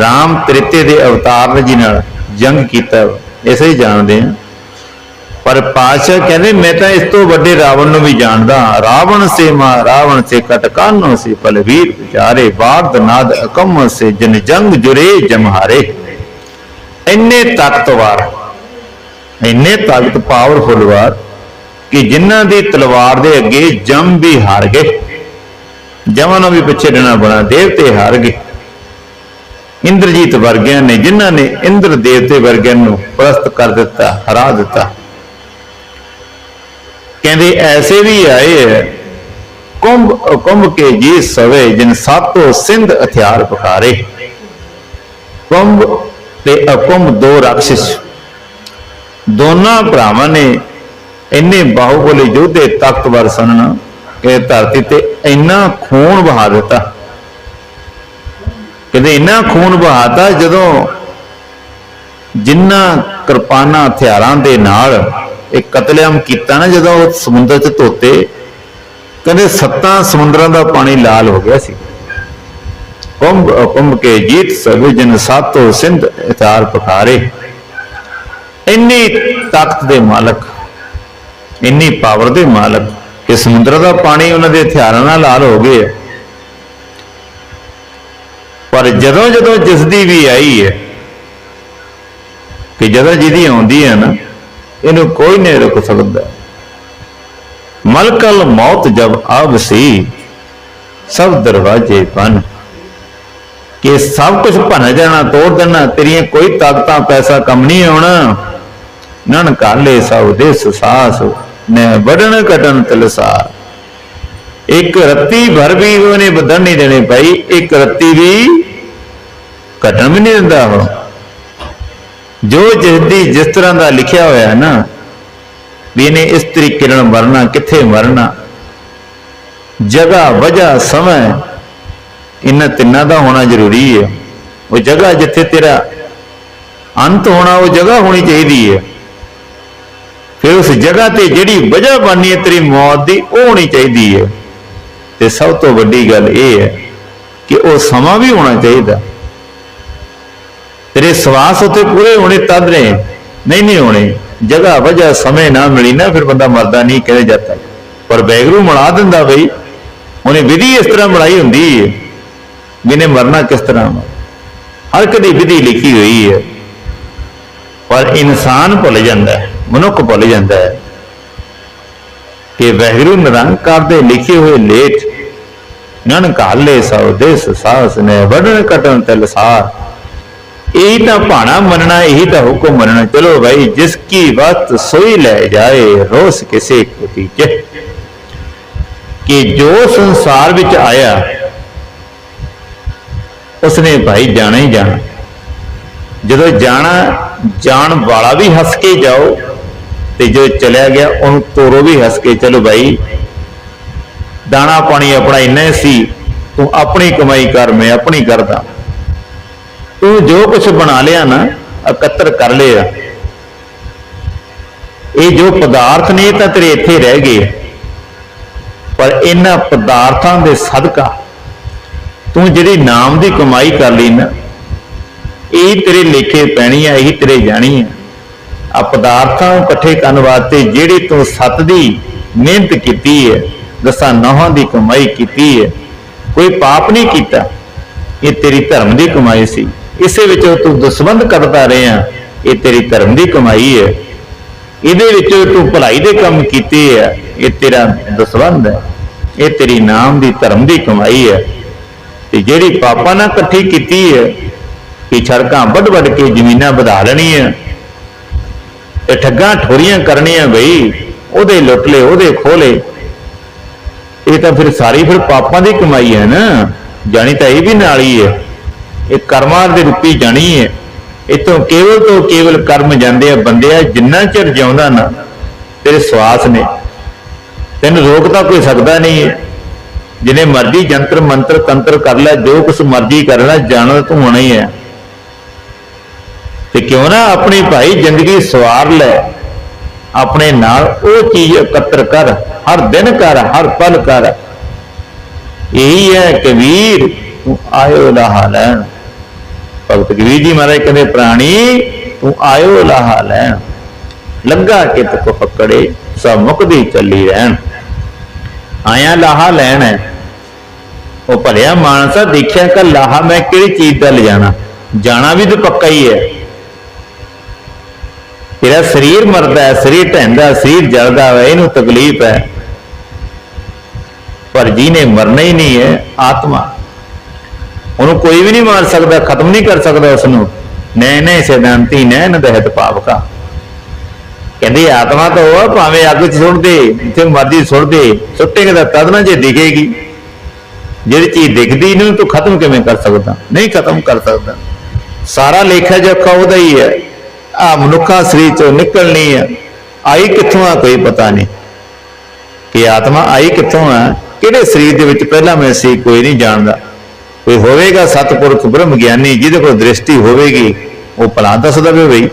ਰਾਮ ਤ੍ਰਿਤੇ ਦੇ ਅਵਤਾਰ ਜੀ ਨਾਲ ਜੰਗ ਕੀਤਾ, ਇਸੇ ਹੀ ਜਾਣਦੇ ਹਾਂ ਪਰ ਪਾਸ਼ਾ ਕਹਿੰਦੇ, ਮੈਂ ਤਾਂ ਇਸ ਤੋਂ ਵੱਡੇ ਰਾਵਣ ਨੂੰ ਵੀ ਜਾਣਦਾ ਹਾਂ। ਰਾਵਣ ਸੇ ਮਾ, ਰਾਵਣ ਸੇ ਕਟਕਾਨੋ ਸੇ ਪਲਵੀਰ ਵਿਚਾਰੇ ਬਾਰਦ ਨਾਦ ਅਕਮ ਸੇ ਜਨ ਜੰਗ ਜੁਰੇ ਜਮਹਾਰੇ। ਇੰਨੇ ਤਾਕਤਵਰ ਇੰਨੇ ਤਾਕਤ ਪਾਵਰਫੁਲ ਵਾਰ ਕਿ ਜਿਨ੍ਹਾਂ ਦੀ ਤਲਵਾਰ ਦੇ ਅੱਗੇ ਜਮ ਵੀ ਹਾਰ ਗਏ, ਜਮਾਂ ਨੂੰ ਵੀ ਪਿੱਛੇ ਡਣਾ ਬਣਾ ਦੇਵਤੇ ਹਾਰ ਗਏ। ਇੰਦਰਜੀਤ ਵਰਗਿਆਂ ਨੇ, ਜਿਨ੍ਹਾਂ ਨੇ ਇੰਦਰ ਦੇਵਤੇ ਵਰਗਿਆਂ ਨੂੰ ਪ੍ਰਸਤ ਕਰ ਦਿੱਤਾ, ਹਰਾ ਦਿੱਤਾ। ਕਹਿੰਦੇ, ਐਸੇ ਵੀ ਆਏ ਹੈ, ਕੁੰਭ ਕੁੰਭ ਕੇ ਜੀ ਸਵੇ, ਜਿਨ ਸਾਤੋ ਸਿੰਧ ਹਥਿਆਰ ਪਖਾਰੇ ਕੁੰਭ ਤੇ ਅਕੁੰਭ ਦੋ ਰਾਖਸ਼ ਦੋਨਾਂ ਭਰਾਵਾਂ ਨੇ ਇੰਨੇ ਬਾਹੂਬਲੀ ਯੋਧੇ ਤਾਕਤਵਰ ਸਨ ਕਿ ਧਰਤੀ ਤੇ ਇੰਨਾ ਖੂਨ ਵਹਾ ਦਿੱਤਾ। ਕਹਿੰਦੇ ਇੰਨਾ ਖੂਨ ਵਹਾਤਾ ਜਦੋਂ ਜਿੰਨਾ ਕਿਰਪਾਨਾਂ ਹਥਿਆਰਾਂ ਦੇ ਨਾਲ ਇਹ ਕਤਲੇਆਮ ਕੀਤਾ ਨਾ, ਜਦੋਂ ਉਹ ਸਮੁੰਦਰ 'ਚ ਧੋਤੇ, ਕਹਿੰਦੇ ਸੱਤਾਂ ਸਮੁੰਦਰਾਂ ਦਾ ਪਾਣੀ ਲਾਲ ਹੋ ਗਿਆ ਸੀ। ਕੁੰਭ ਕੁੰਭ ਕੇ ਜੀਤ ਸਭੇ ਜਨ ਸਾਤੋ ਸਿੰਧ ਇਤਾਰ ਪਖਾਰੇ। ਇੰਨੀ ਤਾਕਤ ਦੇ ਮਾਲਕ ਇੰਨੀ ਪਾਵਰ ਦੇ ਮਾਲਕ ਕਿ ਸਮੁੰਦਰ ਦਾ ਪਾਣੀ ਉਹਨਾਂ ਦੇ ਹਥਿਆਰਾਂ ਨਾਲ ਲਾਲ ਹੋ ਗਏ ਪਰ ਜਦੋਂ ਜਦੋਂ ਜਿਸ ਦੀ ਵੀ ਆਈ ਹੈ, ਕਿ ਜਦੋਂ ਜਿਹਦੀ ਆਉਂਦੀ ਹੈ ਨਾ, ਇਹਨੂੰ ਕੋਈ ਨਹੀਂ ਰੁਕ ਸਕਦਾ। ਮਲਕਲ ਮੌਤ ਜਬ ਆਵਸੀ, ਸਭ ਦਰਵਾਜੇ ਬੰਨ ਕਿ ਸਭ ਕੁਝ ਭੰਨ ਜਾਣਾ, ਤੋੜ ਦੇਣਾ, ਤੇਰੀਆਂ ਕੋਈ ਤਾਕਤਾਂ, ਪੈਸਾ, ਕੰਮ ਨਹੀਂ ਆਉਣਾ। ਨਨ ਕਾਲੇ ਸਭ ਦੇ ਸੁਸਾਸ ਨੇ ਵੜਨ ਕਟਨ ਤਲਸਾਰ। ਇੱਕ ਰੱਤੀ ਭਰ ਵੀ ਉਹਨੇ ਵਧਣ ਨਹੀਂ ਦੇਣੇ ਭਾਈ ਇੱਕ ਰੱਤੀ ਵੀ ਘਟਣ ਵੀ ਨਹੀਂ ਦਿੰਦਾ ਉਹ ਜੋ ਜਿਸ ਜਿਸ ਤਰ੍ਹਾਂ ਦਾ ਲਿਖਿਆ ਹੋਇਆ ਹੈ ਨਾ, ਵੀ ਇਹਨੇ ਇਸ ਤਰੀਕੇ ਨਾਲ ਮਰਨਾ, ਕਿੱਥੇ ਮਰਨਾ? ਜਗ੍ਹਾ, ਵਜ੍ਹਾ, ਸਮਾਂ, ਇਹਨਾਂ ਤਿੰਨਾਂ ਦਾ ਹੋਣਾ ਜ਼ਰੂਰੀ ਹੈ। ਉਹ ਜਗ੍ਹਾ ਜਿੱਥੇ ਤੇਰਾ ਅੰਤ ਹੋਣਾ, ਉਹ ਜਗ੍ਹਾ ਹੋਣੀ ਚਾਹੀਦੀ ਹੈ। ਫਿਰ ਉਸ ਜਗ੍ਹਾ ਤੇ ਜਿਹੜੀ ਵਜ੍ਹਾ ਬਣਨੀ ਹੈ ਤੇਰੀ ਮੌਤ ਦੀ, ਉਹ ਹੋਣੀ ਚਾਹੀਦੀ ਹੈ। ਤੇ ਸਭ ਤੋਂ ਵੱਡੀ ਗੱਲ ਇਹ ਹੈ ਕਿ ਉਹ ਸਮਾਂ ਵੀ ਹੋਣਾ ਚਾਹੀਦਾ। ਤੇਰੇ ਸਵਾਸ ਉਤੇ ਪੂਰੇ ਹੋਣੇ, ਤਦ ਨੇ ਨਹੀਂ ਨਹੀਂ ਹੋਣੇ। ਜਗ੍ਹਾ, ਵਜ੍ਹਾ, ਸਮੇਂ ਨਾ ਮਿਲੀ ਨਾ, ਫਿਰ ਬੰਦਾ ਮਰਦਾ ਨਹੀਂ ਕਹੇ ਜਾਂਦਾ ਪਰ ਬੈਗਰੂ ਬਣਾ ਦਿੰਦਾ ਬਈ, ਉਹਨੇ ਵਿਧੀ ਇਸ ਤਰ੍ਹਾਂ ਬਣਾਈ ਹੁੰਦੀ ਹੈ ਮੈਨੇ ਮਰਨਾ ਕਿਸ ਤਰ੍ਹਾਂ ਹਰ ਕਦੀ ਵਿਧੀ ਲਿਖੀ ਹੋਈ ਹੈ। ਪਰ ਇਨਸਾਨ ਭੁੱਲ ਜਾਂਦਾ ਹੈ। ਮਨੁੱਖ ਭੁੱਲ ਜਾਂਦਾ ਹੈ ਕਿ ਵਹਿਰੂ ਨਿਰੰਕਾਰ ਦੇ ਲਿਖੇ ਹੋਏ ਲੇਖ ਨਨ ਕਾਲੇ ਸਉ ਦੇਸ ਸਾਸ ਨੇ ਵਡਨ ਕਟਨ ਤਲਸਾਰ ਇਹ ਤਾਂ ਭਾਣਾ ਮੰਨਣਾ, ਇਹੀ ਤਾਂ ਹੁਕਮ ਮੰਨਣਾ, ਚਲੋ ਭਾਈ ਜਿਸ ਕੀ ਵਤ ਸੋਈ ਲੈ ਜਾਏ, ਰੋਸ ਕਿਸੇ ਕੋ ਤੀਜੇ ਕਿ ਜੋ ਸੰਸਾਰ ਵਿੱਚ ਆਇਆ, ਉਸਨੇ ਭਾਈ ਜਾਣਾ ਹੀ ਜਾਣਾ। ਜਦੋਂ ਜਾਣਾ, ਜਾਣ ਵਾਲਾ ਵੀ ਹੱਸ ਕੇ ਜਾਓ ਤੇ ਜੋ ਚਲਿਆ ਗਿਆ, ਉਹਨੂੰ ਤੋਰੋ ਵੀ ਹੱਸ ਕੇ, ਚਲੋ ਭਾਈ ਦਾਣਾ ਪਾਣੀ ਆਪਣਾ ਇੰਨਾ ਸੀ, ਤੂੰ ਆਪਣੀ ਕਮਾਈ ਕਰ, ਮੈਂ ਆਪਣੀ ਕਰਦਾ। ਤੂੰ ਜੋ ਕੁਝ ਬਣਾ ਲਿਆ ਨਾ, ਇਕੱਤਰ ਕਰ ਲਿਆ। ਇਹ ਜੋ ਪਦਾਰਥ ਨੇ, ਇਹ ਤਾਂ ਤੇਰੇ ਇੱਥੇ ਰਹਿ ਗਏ। ਪਰ ਇਹਨਾਂ ਪਦਾਰਥਾਂ ਦੇ ਸਦਕਾ ਤੂੰ ਜਿਹੜੀ ਨਾਮ ਦੀ ਕਮਾਈ ਕਰ ਲਈ ਨਾ, ਇਹ ਤੇਰੇ ਲੇਖੇ ਪੈਣੀ ਆ, ਇਹੀ ਤੇਰੇ ਜਾਣੀ ਆ। ਆ ਪਦਾਰਥਾਂ ਨੂੰ ਇਕੱਠੇ ਕਰਨ ਵਾਸਤੇ ਜਿਹੜੀ ਤੂੰ ਸੱਤ ਦੀ ਮਿਹਨਤ ਕੀਤੀ ਹੈ ਦਸਾਂ ਨਹਾਂ ਦੀ ਕਮਾਈ ਕੀਤੀ ਹੈ ਕੋਈ ਪਾਪ ਨਹੀਂ ਕੀਤਾ। ਇਹ ਤੇਰੀ ਧਰਮ ਦੀ ਕਮਾਈ ਸੀ। ਇਸੇ ਵਿੱਚ ਤੂੰ ਦਸਵੰਦ ਕਰਦਾ ਰਿਹਾ। ਇਹ ਤੇਰੀ ਧਰਮ ਦੀ ਕਮਾਈ ਹੈ ਇਹਦੇ ਵਿੱਚ ਤੂੰ ਭਲਾਈ ਦੇ ਕੰਮ ਕੀਤੇ ਹੈ ਇਹ ਤੇਰਾ ਦਸਵੰਦ ਹੈ। ਇਹ ਤੇਰੀ ਨਾਮ ਦੀ ਧਰਮ ਦੀ ਕਮਾਈ ਹੈ ਤੇ ਜਿਹੜੀ ਪਾਪਾਂ ਨਾਲ ਇਕੱਠੀ ਕੀਤੀ ਹੈ ਕਿ ਸੜਕਾਂ ਵੱਡ ਵੱਡ ਕੇ ਜ਼ਮੀਨਾਂ ਵਧਾ ਲੈਣੀ ਹੈ ਇਹ ਠੱਗਾਂ ਠੋਰੀਆਂ ਕਰਨੀਆਂ ਬਈ, ਉਹਦੇ ਲੁੱਟ ਲੇ ਉਹਦੇ ਖੋਲੇ। ਇਹ ਤਾਂ ਫਿਰ ਸਾਰੀ ਫਿਰ ਪਾਪਾਂ ਦੀ ਕਮਾਈ ਹੈ ਨਾ। ਜਾਣੀ ਤਾਂ ਇਹ ਵੀ ਨਾਲ ਹੀ ਹੈ। ਇਹ ਕਰਮਾਂ ਦੇ ਰੂਪੀ ਜਾਣੀ ਹੈ। ਇਤੋਂ ਕੇਵਲ ਤੋਂ ਕੇਵਲ ਕਰਮ ਜਾਂਦੇ ਆ ਬੰਦੇ ਜਿੰਨਾ ਚਿਰ ਜਿਉਂਦਾ ਨਾ, ਤੇਰੇ ਸਵਾਸ ਨੇ। ਤੈਨੂੰ ਰੋਕ ਤਾਂ ਕੋਈ ਸਕਦਾ ਨਹੀਂ ਹੈ। ਜਿਨੇ ਮਰਜ਼ੀ ਜੰਤਰ ਮੰਤਰ ਤੰਤਰ ਕਰ ਲੈ, ਜੋ ਕੁਛ ਮਰਜ਼ੀ ਕਰ ਲੈ, ਜਾਣਾ ਤੂੰ ਹੋਣਾ ਹੀ ਹੈ। ਤੇ ਕਿਉਂ ਨਾ ਆਪਣੀ ਭਾਈ ਜ਼ਿੰਦਗੀ ਸਵਾਰ ਲੈ। ਆਪਣੇ ਨਾਲ ਉਹ ਚੀਜ਼ ਇਕੱਤਰ ਕਰ, ਹਰ ਦਿਨ ਕਰ, ਹਰ ਪਲ ਕਰ। ਇਹੀ ਹੈ ਕਬੀਰ ਤੂੰ ਆਇਓ ਲਾਹਾ ਲੈਣ। ਭਗਤ ਕਬੀਰ ਜੀ ਮਹਾਰਾਜ ਕਹਿੰਦੇ, ਪ੍ਰਾਣੀ, ਤੂੰ ਆਇਓ ਲਾਹਾ ਲੈਣ। ਲੱਗਾ ਕਿ ਕੋ ਫਕੜੇ ਸਭ ਮੁਕਦੀ ਚੱਲੀ ਰਹਿਣ। ਆਇਆ ਲਾਹਾ ਲੈਣ ਹੈ। ਉਹ ਭਲਿਆ ਮਾਨਸਾ ਦੇਖਿਆ ਕਿ ਲਾਹਾ ਮੈਂ ਕਿਹੜੀ ਚੀਜ਼ ਦਾ ਲਿਜਾਣਾ? ਜਾਣਾ ਵੀ ਤਾਂ ਪੱਕਾ ਹੀ ਹੈ। ਤੇਰਾ ਸਰੀਰ ਮਰਦਾ ਹੈ, ਸਰੀਰ ਢਹਿੰਦਾ ਸਰੀਰ ਜਲਦਾ ਹੈ, ਇਹਨੂੰ ਤਕਲੀਫ ਹੈ। ਪਰ ਜਿਹਨੇ ਮਰਨਾ ਹੀ ਨਹੀਂ ਹੈ, ਆਤਮਾ। ਉਹਨੂੰ ਕੋਈ ਵੀ ਨਹੀਂ ਮਾਰ ਸਕਦਾ, ਖਤਮ ਨਹੀਂ ਕਰ ਸਕਦਾ ਉਸ ਨੂੰ ਨੈ ਨੈ ਸਿਧਾਂਤੀ, ਨੈ ਨ ਦਹਿਤ ਪਾਵਕਾ ਕਹਿੰਦੀ ਆਤਮਾ ਤਾਂ ਉਹ ਭਾਵੇਂ ਅੱਗ 'ਚ ਸੁੱਟ ਦੇ ਜਿੱਥੇ ਮਰਜ਼ੀ ਸੁੱਟ ਦੇ ਸੁੱਟੇਗਾ ਤਾਂ ਤਦ ਨਾ ਜੇ ਦਿਖੇਗੀ। ਜਿਹੜੀ ਚੀਜ਼ ਦਿਖਦੀ ਨਹੀਂ ਤੂੰ ਖਤਮ ਕਿਵੇਂ ਕਰ ਸਕਦਾ? ਨਹੀਂ ਖਤਮ ਕਰ ਸਕਦਾ। ਸਾਰਾ ਲੇਖਾ ਜੋਖਾ ਉਹਦਾ ਹੀ ਹੈ। ਆ ਮਨੁੱਖਾ ਸਰੀਰ ਚੋਂ ਨਿਕਲਣੀ ਹੈ ਆਈ ਕਿੱਥੋਂ ਆ ਕੋਈ ਪਤਾ ਨਹੀਂ। ਕਿ ਆਤਮਾ ਆਈ ਕਿੱਥੋਂ ਆ, ਕਿਹੜੇ ਸਰੀਰ ਦੇ ਵਿੱਚ ਪਹਿਲਾਂ ਮੈਂ ਸੀ ਕੋਈ ਨਹੀਂ ਜਾਣਦਾ। ਕੋਈ ਹੋਵੇਗਾ ਸਤਿਪੁਰਖ ਬ੍ਰਹਮ ਗਿਆਨੀ ਜਿਹਦੇ ਕੋਲ ਦ੍ਰਿਸ਼ਟੀ ਹੋਵੇਗੀ, ਉਹ ਭਲਾ ਦੱਸਦਾ ਵੀ ਬਈ।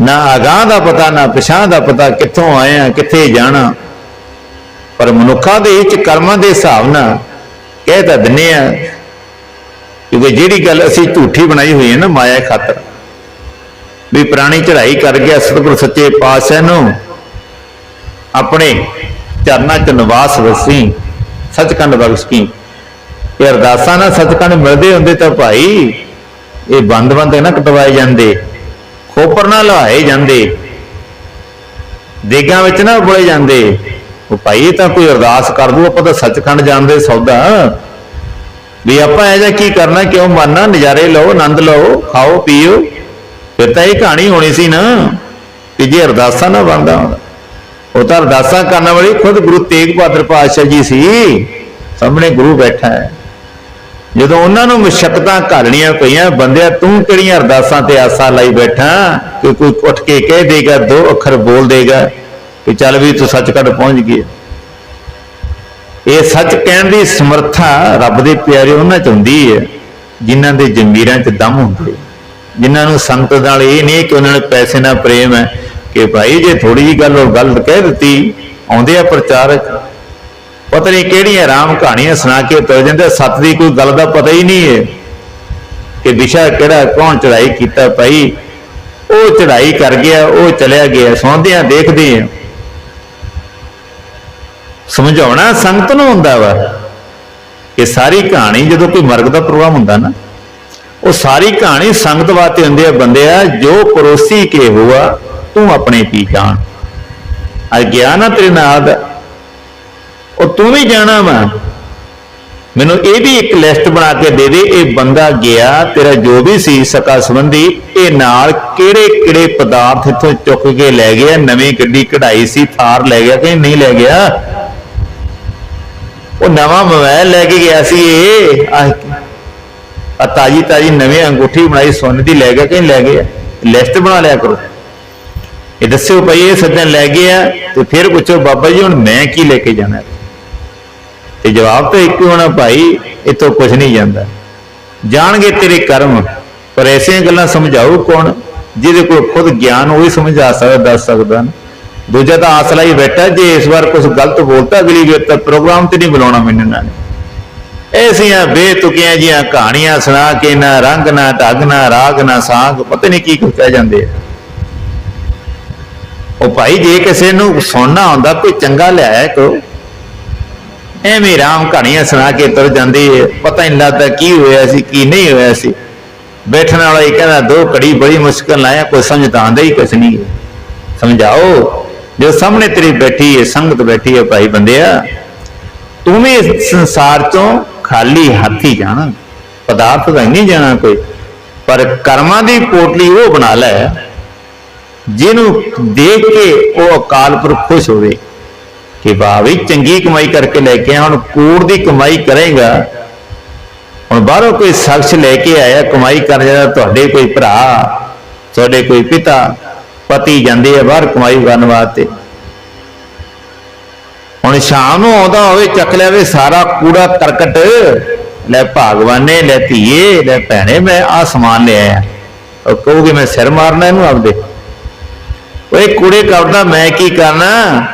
ਨਾ ਅਗਾਹ ਦਾ ਪਤਾ, ਨਾ ਪਿਛਾਂ ਦਾ ਪਤਾ ਕਿੱਥੋਂ ਆਏ ਆ, ਕਿੱਥੇ ਜਾਣਾ। ਪਰ ਮਨੁੱਖਾਂ ਦੇ ਵਿੱਚ ਕਰਮਾਂ ਦੇ ਹਿਸਾਬ ਨਾਲ ਕਹਿ ਤਾਂ ਦਿੰਨੇ ਆ ਕਿਉਂਕਿ ਜਿਹੜੀ ਗੱਲ ਅਸੀਂ ਝੂਠੀ ਬਣਾਈ ਹੋਈ ਹੈ ਨਾ, ਮਾਇਆ ਖਾਤਰ। ਵੀ ਪ੍ਰਾਣੀ ਚੜਾਈ ਕਰ ਗਿਆ ਸਤਿਗੁਰ ਸੱਚੇ ਪਾਤਸ਼ਾਹ ਨੂੰ। ਆਪਣੇ ਚਰਨਾਂ 'ਚ ਨਿਵਾਸ ਵਸੀ ਸੱਚਖੰਡ ਬਖਸ਼ ਕੀ। ਇਹ ਅਰਦਾਸਾਂ ਨਾਲ ਸੱਚਖੰਡ ਮਿਲਦੇ ਹੁੰਦੇ ਤਾਂ ਭਾਈ, ਇਹ ਬੰਦ ਬੰਦ ਨਾ ਕਟਵਾਏ ਜਾਂਦੇ। ਖੋਪਰ ਨਾ ਲਹਾਏ ਜਾਂਦੇ। ਦੇਗਾਂ ਵਿੱਚ ਨਾ ਬੋਲੇ ਜਾਂਦੇ। ਉਹ ਭਾਈ, ਇਹ ਤਾਂ ਕੋਈ ਅਰਦਾਸ ਕਰ ਦੂ, ਆਪਾਂ ਤਾਂ ਸੱਚਖੰਡ ਜਾਣਦੇ ਸੌਦਾ। ਵੀ ਆਪਾਂ ਇਹ ਜਿਹਾ ਕੀ ਕਰਨਾ, ਕਿਉਂ ਮੰਨਣਾ ਨਜ਼ਾਰੇ ਲਓ, ਆਨੰਦ ਲਓ, ਖਾਓ, ਪੀਓ। ਫਿਰ ਤਾਂ ਇਹ ਕਹਾਣੀ ਹੋਣੀ ਸੀ ਨਾ ਕਿ ਜੇ ਅਰਦਾਸਾਂ ਨਾ ਬਣਦਾ ਹੁੰਦਾ। ਉਹ ਤਾਂ ਅਰਦਾਸਾਂ ਕਰਨ ਵਾਲੀ ਖੁਦ ਗੁਰੂ ਤੇਗ ਬਹਾਦਰ ਪਾਤਸ਼ਾਹ ਜੀ ਸੀ। ਸਾਹਮਣੇ ਗੁਰੂ ਬੈਠਾ ਹੈ। ਜਦੋਂ ਉਹਨਾਂ ਨੂੰ ਮੁਸ਼ਕਲਾਂ ਘਾਲਣੀਆਂ ਪਈਆਂ, ਬੰਦਿਆ, ਤੂੰ ਕਿਹੜੀਆਂ ਅਰਦਾਸਾਂ ਤੇ ਆਸਾਂ ਲਾਈ ਬੈਠਾ? ਕਿ ਕੋਈ ਉੱਠ ਕੇ ਕਹਿ ਦੇਗਾ, ਦੋ ਅੱਖਰ ਬੋਲ ਦੇਗਾ ਕਿ ਚੱਲ ਵੀ ਤੂੰ ਸੱਚਖੰਡ ਪਹੁੰਚ ਗਿਆ ਇਹ ਸੱਚ ਕਹਿਣ ਦੀ ਸਮਰੱਥਾ ਰੱਬ ਦੇ ਪਿਆਰੇ ਉਹਨਾਂ ਚ ਹੁੰਦੀ ਹੈ, ਜਿਨ੍ਹਾਂ ਦੇ ਜ਼ਮੀਰਾਂ 'ਚ ਦਮ ਹੁੰਦੇ। ਜਿਨ੍ਹਾਂ ਨੂੰ ਸੰਗਤ ਨਾਲ ਇਹ ਨਹੀਂ ਕਿ ਉਹਨਾਂ ਨੂੰ ਪੈਸੇ ਨਾਲ ਪ੍ਰੇਮ ਹੈ ਕਿ ਭਾਈ ਜੇ ਥੋੜੀ ਜੀ ਗੱਲ ਉਹ ਗਲਤ ਕਹਿ ਦਿੱਤੀ, ਆਉਂਦੇ ਆ ਪ੍ਰਚਾਰਕ ਪਤਾ ਨਹੀਂ ਕਿਹੜੀਆਂ ਆਰਾਮ ਕਹਾਣੀਆਂ ਸੁਣਾ ਕੇ ਤੁਰ ਜਾਂਦੇ ਸੱਤ ਦੀ ਕੋਈ ਗੱਲ ਦਾ ਪਤਾ ਹੀ ਨਹੀਂ ਹੈ ਕਿ ਵਿਸ਼ਾ ਕਿਹੜਾ, ਕੌਣ ਚੜਾਈ ਕੀਤਾ ਭਾਈ। ਉਹ ਚੜਾਈ ਕਰ ਗਿਆ, ਉਹ ਚਲਿਆ ਗਿਆ ਸੌਂਦੇ ਆ ਦੇਖਦੇ ਆ। ਸਮਝਾਉਣਾ ਸੰਗਤ ਨੂੰ ਹੁੰਦਾ ਵਾ ਕਿ ਸਾਰੀ ਕਹਾਣੀ ਜਦੋਂ ਕੋਈ ਮਰਗ ਦਾ ਪ੍ਰੋਗਰਾਮ ਹੁੰਦਾ ਨਾ ਉਹ ਸਾਰੀ ਕਹਾਣੀ ਸੰਗਤ ਵਾਸਤੇ ਹੁੰਦੀ ਹੈ ਬੰਦਿਆ ਜੋ ਪਰੋਸੀ ਕੇ ਹੁਆ, ਤੂੰ ਆਪਣੇ ਪੀ ਜਾਣ। ਅਗਿਆਨ ਆ ਤੇਰੇ ਨਾਲ, ਉਹ ਤੂੰ ਵੀ ਜਾਣਾ ਵਾ। ਮੈਨੂੰ ਇਹ ਵੀ ਇੱਕ ਲਿਸਟ ਬਣਾ ਕੇ ਦੇ ਦੇ, ਇਹ ਬੰਦਾ ਗਿਆ, ਤੇਰਾ ਜੋ ਵੀ ਸੀ ਸਕਾ ਸੰਬੰਧੀ, ਇਹ ਨਾਲ ਕਿਹੜੇ ਕਿਹੜੇ ਪਦਾਰਥ ਇੱਥੋਂ ਚੁੱਕ ਕੇ ਲੈ ਗਿਆ, ਨਵੀਂ ਗੱਡੀ ਕਢਾਈ ਸੀ, ਥਾਰ ਲੈ ਗਿਆ ਕਿ ਨਹੀਂ ਲੈ ਗਿਆ? ਉਹ ਨਵਾਂ ਮੋਬਾਈਲ ਲੈ ਕੇ ਗਿਆ ਸੀ ਇਹ ਆ ਤਾਜੀ ਤਾਜੀ ਨਵੇਂ ਅੰਗੂਠੀ ਬਣਾਈ, ਸੋਨੇ ਦੀ ਲੈ ਗਿਆ ਕਿ ਨਹੀਂ ਲੈ ਗਿਆ ਲਿਸਟ ਬਣਾ ਲਿਆ ਕਰੋ। ਇਹ ਦੱਸਿਓ ਭਾਈ ਇਹ ਸੱਜਣ ਲੈ ਗਿਆ ਤੇ ਫਿਰ ਪੁੱਛੋ, ਬਾਬਾ ਜੀ, ਹੁਣ ਮੈਂ ਕੀ ਲੈ ਕੇ ਜਾਣਾ? ਹੈ? ਤੇ ਜਵਾਬ ਤਾਂ ਇੱਕ ਹੀ ਹੋਣਾ ਭਾਈ ਇਤੋਂ ਕੁਝ ਨਹੀਂ ਜਾਂਦਾ। ਜਾਣਗੇ ਤੇਰੇ ਕਰਮ, ਪਰ ਐਸੀਆਂ ਗੱਲਾਂ ਸਮਝਾਉ ਕੌਣ? ਜਿਹਦੇ ਕੋਲ ਖੁਦ ਗਿਆਨ, ਉਹ ਹੀ ਸਮਝਾ ਸਕਦਾ, ਦੱਸ ਸਕਦਾ ਦੂਜਾ ਤਾਂ ਆਸਲਾ ਹੀ ਬੈਠਾ, ਜੇ ਇਸ ਵਾਰ ਕੁਝ ਗਲਤ ਬੋਲਤਾ, ਅਗਲੀ ਵਾਰ ਤਾਂ ਪ੍ਰੋਗਰਾਮ ਤੇ ਨਹੀਂ ਬੁਲਾਉਣਾ ਮੈਨੂੰ ਇਹਨਾਂ ਨੇ ਐਸੀਆਂ ਬੇਤੁਕੀਆਂ ਜੀਆਂ ਕਹਾਣੀਆਂ ਸੁਣਾ ਕੇ ਨਾ ਰੰਗ, ਨਾ ਢੰਗ, ਨਾ ਰਾਗ, ਨਾ ਸਾਂਗ, ਪਤਾ ਨਹੀਂ ਕੀ ਕੁਝ ਕਹਿ ਜਾਂਦੇ ਆ। ਉਹ ਭਾਈ ਜੇ ਕਿਸੇ ਨੂੰ ਸੁਣਨਾ ਹੁੰਦਾ ਕੋਈ ਚੰਗਾ ਲਿਆਇਆ ਕੋ ਐਵੇਂ ਰਾਮ ਕਹਾਣੀਆਂ ਸੁਣਾ ਕੇ ਤੁਰ ਜਾਂਦੀ ਹੈ ਪਤਾ ਨਹੀਂ ਲੱਗਦਾ ਕੀ ਹੋਇਆ ਸੀ, ਕੀ ਨਹੀਂ ਹੋਇਆ ਸੀ। ਬੈਠਣ ਵਾਲਾ ਹੀ ਕਹਿੰਦਾ, ਦੋ ਘੜੀ ਬੜੀ ਮੁਸ਼ਕਲ ਲਾਇਆ ਕੋਈ ਸਮਝ ਤਾਂ ਆਂਦਾ ਹੀ ਕੁਛ ਨਹੀਂ ਸਮਝਾਓ, ਜੋ ਸਾਹਮਣੇ ਤੇਰੀ ਬੈਠੀ ਹੈ ਸੰਗਤ ਬੈਠੀ ਹੈ ਭਾਈ ਬੰਦਿਆ, ਤੂੰ ਵੀ ਸੰਸਾਰ ਚੋਂ ਖਾਲੀ ਹੱਥੀ ਜਾਣਾ। ਪਦਾਰਥ ਦਾ ਨਹੀਂ ਜਾਣਾ ਕੋਈ। ਪਰ ਕਰਮਾਂ ਦੀ ਪੋਟਲੀ ਉਹ ਬਣਾ ਲੈ, ਜਿਹਨੂੰ ਦੇਖ ਕੇ ਉਹ ਅਕਾਲ ਪੁਰਖ ਖੁਸ਼ ਹੋਵੇ ਕਿ ਵਾਹ ਵੀ ਚੰਗੀ ਕਮਾਈ ਕਰਕੇ ਲੈ ਕੇ ਆ ਹੁਣ ਕੂੜ ਦੀ ਕਮਾਈ ਕਰੇਗਾ। ਹੁਣ ਬਾਹਰੋਂ ਕੋਈ ਸ਼ਖਸ ਲੈ ਕੇ ਆਇਆ, ਕਮਾਈ ਕਰਨ ਜਾਂਦਾ ਤੁਹਾਡੇ ਕੋਈ ਭਰਾ, ਤੁਹਾਡੇ ਕੋਈ ਪਿਤਾ, ਪਤੀ ਜਾਂਦੇ ਆ ਬਾਹਰ ਕਮਾਈ ਕਰਨ ਵਾਸਤੇ। ਸ਼ਾਮ ਨੂੰ ਆਉਂਦਾ ਹੋਵੇ, ਚੱਕ ਲਿਆਵੇ ਸਾਰਾ ਕੂੜਾ ਕਰਕਟ। ਲੈ ਭਾਗਵਾਨੇ, ਲੈ ਧੀਏ, ਲੈ ਭੈਣੇ, ਮੈਂ ਆ ਸਮਾਨ ਲਿਆ ਉਹ ਕਹੂਗੇ, ਮੈਂ ਸਿਰ ਮਾਰਨਾ ਇਹਨੂੰ ਆਪਦੇ। ਓਏ, ਕੂੜੇ ਕਰਦਾ, ਮੈਂ ਕੀ ਕਰਨਾ?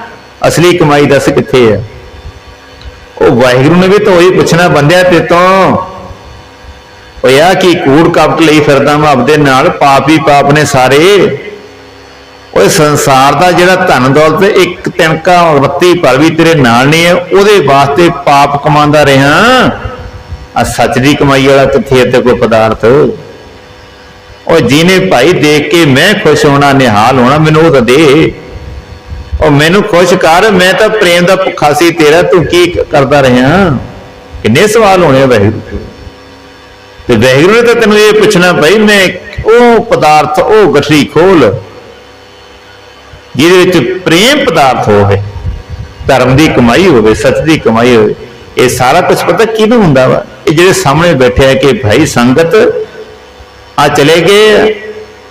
ਅਸਲੀ ਕਮਾਈ ਦੱਸ ਕਿੱਥੇ ਆ? ਉਹ ਵਾਹਿਗੁਰੂ ਨੇ ਵੀ ਤਾਂ ਉਹੀ ਪੁੱਛਣਾ ਬੰਦਿਆ ਤੇ ਤੋਂ। ਓਏ ਆ ਕੀ ਕੂੜ ਕਪਟ ਲਈ ਫਿਰਦਾ ਮੈਂ ਆਪਦੇ ਨਾਲ? ਪਾਪ ਹੀ ਪਾਪ ਨੇ ਸਾਰੇ। ਓਏ ਸੰਸਾਰ ਦਾ ਜਿਹੜਾ ਧਨ ਦੌਲਤ ਇੱਕ ਤਿਣਕਾ ਰੱਤੀ ਪਰ ਵੀ ਤੇਰੇ ਨਾਲ ਨਹੀਂ ਹੈ, ਉਹਦੇ ਵਾਸਤੇ ਪਾਪ ਕਮਾਉਂਦਾ ਰਿਹਾ। ਆ ਸੱਚ ਦੀ ਕਮਾਈ ਵਾਲਾ ਕਿੱਥੇ ਤੇ ਕੋਈ ਪਦਾਰਥ। ਉਹ ਜਿਹਨੇ ਭਾਈ ਦੇਖ ਕੇ ਮੈਂ ਖੁਸ਼ ਹੋਣਾ, ਨਿਹਾਲ ਹੋਣਾ, ਮੈਨੂੰ ਉਹ ਤਾਂ ਦੇ। ਉਹ ਮੈਨੂੰ ਖੁਸ਼ ਕਰ, ਮੈਂ ਤਾਂ ਪ੍ਰੇਮ ਦਾ ਭੁੱਖਾ ਸੀ, ਤੇਰਾ ਤੂੰ ਕੀ ਕਰਦਾ ਰਿਹਾ? ਕਿੰਨੇ ਸਵਾਲ ਹੋਣੇ ਆ ਵਾਹਿਗੁਰੂ ਤੇ ਵਾਹਿਗੁਰੂ ਨੇ ਤਾਂ ਤੈਨੂੰ ਇਹ ਪੁੱਛਣਾ ਭਾਈ, ਮੈਂ ਉਹ ਪਦਾਰਥ, ਉਹ ਗਠਰੀ ਖੋਲ ਜਿਹਦੇ ਵਿੱਚ ਪ੍ਰੇਮ ਪਦਾਰਥ ਹੋਵੇ ਧਰਮ ਦੀ ਕਮਾਈ ਹੋਵੇ ਸੱਚ ਦੀ ਕਮਾਈ ਹੋਵੇ ਇਹ ਸਾਰਾ ਕੁਝ ਪਤਾ ਕਿਹਨੂੰ ਹੁੰਦਾ ਵਾ? ਇਹ ਜਿਹੜੇ ਸਾਹਮਣੇ ਬੈਠੇ ਆ ਕਿ ਭਾਈ ਸੰਗਤ ਆ ਚਲੇ ਗਏ ਆ,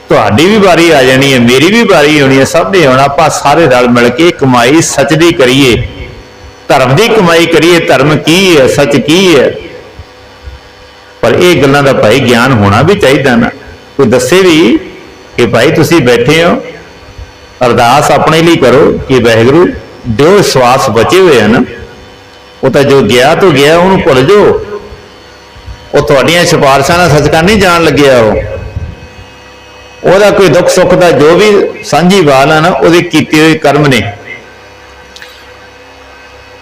ਤੁਹਾਡੀ ਵੀ ਵਾਰੀ ਆ ਜਾਣੀ ਹੈ ਮੇਰੀ ਵੀ ਵਾਰੀ ਆਉਣੀ ਹੈ ਸਭ ਨੇ ਆਉਣਾ ਆਪਾਂ ਸਾਰੇ ਰਲ ਮਿਲ ਕੇ ਕਮਾਈ ਸੱਚ ਦੀ ਕਰੀਏ ਧਰਮ ਦੀ ਕਮਾਈ ਕਰੀਏ ਧਰਮ ਕੀ ਹੈ ਸੱਚ ਕੀ ਹੈ? ਪਰ ਇਹ ਗੱਲਾਂ ਦਾ ਭਾਈ ਗਿਆਨ ਹੋਣਾ ਵੀ ਚਾਹੀਦਾ ਨਾ। ਕੋਈ ਦੱਸੇ ਵੀ ਕਿ ਭਾਈ ਤੁਸੀਂ ਬੈਠੇ ਹੋ ਅਰਦਾਸ ਆਪਣੇ ਲਈ ਕਰੋ ਕਿ ਵਾਹਿਗੁਰੂ ਜੋ ਸਵਾਸ ਬਚੇ ਹੋਏ ਹਨ, ਉਹ ਤਾਂ ਜੋ ਗਿਆ ਤੋਂ ਗਿਆ, ਉਹਨੂੰ ਭੁੱਲ ਜਾਓ। ਉਹ ਤੁਹਾਡੀਆਂ ਸਿਫਾਰਸ਼ਾਂ ਨਾਲ ਸੱਚਖੰਡ ਨਹੀਂ ਜਾਣ ਲੱਗਿਆ ਉਹ। ਉਹਦਾ ਕੋਈ ਦੁੱਖ ਸੁੱਖ ਦਾ ਜੋ ਵੀ ਸਾਂਝੀ ਵਾਲ ਆ ਨਾ, ਉਹਦੇ ਕੀਤੇ ਹੋਏ ਕਰਮ ਨੇ।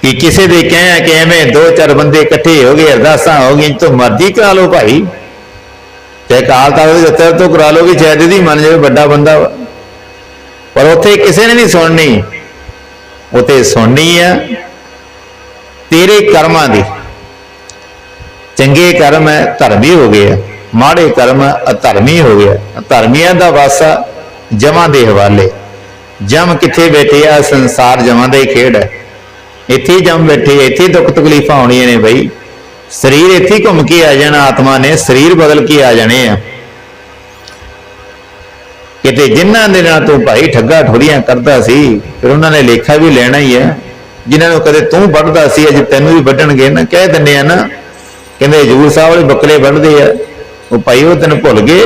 ਕਿ ਕਿਸੇ ਦੇ ਕਹਿਆ ਕਿ ਐਵੇਂ ਦੋ ਚਾਰ ਬੰਦੇ ਇਕੱਠੇ ਹੋ ਗਏ, ਅਰਦਾਸਾਂ ਹੋ ਗਈਆਂ, ਤੋਂ ਮਰਜ਼ੀ ਕਰਾ ਲਓ ਭਾਈ। ਤੇ ਕਾਲ ਤਾਂ ਉਹਦੇ ਜੱਤਰ ਤੋਂ ਕਰਾ ਲਓ ਕਿ ਸ਼ਾਇਦ ਇਹਦੀ ਮੰਨ ਜਾਵੇ ਵੱਡਾ ਬੰਦਾ ਪਰ ਉੱਥੇ ਕਿਸੇ ਨੇ ਨਹੀਂ ਸੁਣਨੀ। ਉੱਥੇ ਸੁਣਨੀ ਆ ਤੇਰੇ ਕਰਮਾਂ ਦੀ। ਚੰਗੇ ਕਰਮ ਹੈ ਧਰਮੀ ਹੋ ਗਏ ਆ, ਮਾੜੇ ਕਰਮ ਅਧਰਮੀ ਹੋ ਗਿਆ ਧਰਮੀਆਂ ਦਾ ਵਾਸਾ ਜਮਾਂ ਦੇ ਹਵਾਲੇ। ਜਮ ਕਿੱਥੇ ਬੈਠੇ ਆ ਸੰਸਾਰ ਜਮਾਂ ਦਾ ਹੀ ਖੇਡ ਹੈ ਇੱਥੇ ਜਮ ਬੈਠੇ ਇੱਥੇ ਦੁੱਖ ਤਕਲੀਫਾਂ ਆਉਣੀਆਂ ਨੇ ਬਈ। ਸਰੀਰ ਇੱਥੇ ਘੁੰਮ ਕੇ ਆ ਜਾਣਾ ਆਤਮਾ ਨੇ ਸਰੀਰ ਬਦਲ ਕੇ ਆ ਜਾਣੇ ਆ। ਕਿਤੇ ਜਿਨ੍ਹਾਂ ਦੇ ਨਾਲ ਤੂੰ ਭਾਈ ਠੱਗਾ ਠੋਰੀਆਂ ਕਰਦਾ ਸੀ, ਫਿਰ ਉਹਨਾਂ ਨੇ ਲੇਖਾ ਵੀ ਲੈਣਾ ਹੀ ਹੈ। ਜਿਨ੍ਹਾਂ ਨੂੰ ਕਦੇ ਤੂੰ ਵੱਢਦਾ ਸੀ, ਅੱਜ ਤੈਨੂੰ ਵੀ ਵੱਢਣਗੇ ਨਾ। ਕਹਿ ਦਿੰਦੇ ਆ ਨਾ, ਕਹਿੰਦੇ ਹਜੂਰ ਸਾਹਿਬ ਵਾਲੇ ਬੱਕਰੇ ਵੱਢਦੇ ਆ। ਉਹ ਭਾਈ ਉਹ ਤੈਨੂੰ ਭੁੱਲ ਗਏ।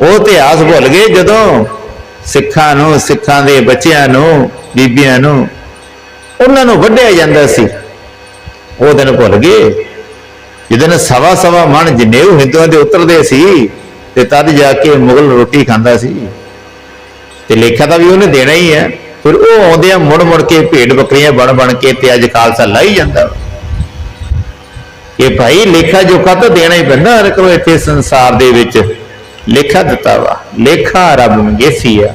ਉਹ ਇਤਿਹਾਸ ਭੁੱਲ ਗਏ ਜਦੋਂ ਸਿੱਖਾਂ ਨੂੰ, ਸਿੱਖਾਂ ਦੇ ਬੱਚਿਆਂ ਨੂੰ, ਬੀਬੀਆਂ ਨੂੰ ਉਹਨਾਂ ਨੂੰ ਵੱਢਿਆ ਜਾਂਦਾ ਸੀ। ਉਹ ਦਿਨ ਭੁੱਲ ਗਏ। ਜਿਹਦੇ ਸਵਾ ਸਵਾ ਮਣ ਜਨੇਊ ਹਿੰਦੂਆਂ ਦੇ ਉਤਰਦੇ ਸੀ ਤੇ ਤਦ ਜਾ ਕੇ ਮੁਗਲ ਰੋਟੀ ਖਾਂਦਾ ਸੀ। ਤੇ ਲੇਖਾ ਤਾਂ ਵੀ ਉਹਨੇ ਦੇਣਾ ਹੀ ਹੈ। ਫਿਰ ਉਹ ਆਉਂਦੇ ਆ ਮੁੜ ਮੁੜ ਕੇ ਭੇਡ ਬੱਕਰੀਆਂ ਬਣ ਬਣ ਕੇ ਤੇ ਅੱਜ ਖਾਲਸਾ ਲਾਈ ਜਾਂਦਾ। ਇਹ ਭਾਈ ਲੇਖਾ ਜੋਖਾ ਤਾਂ ਦੇਣਾ ਹੀ ਪੈਂਦਾ, ਹਰ ਕੋਲ ਇੱਥੇ ਸੰਸਾਰ ਦੇ ਵਿੱਚ ਲੇਖਾ ਦਿੱਤਾ ਵਾ। ਲੇਖਾ ਰੱਬ ਮੰਗੇਸੀ ਆ।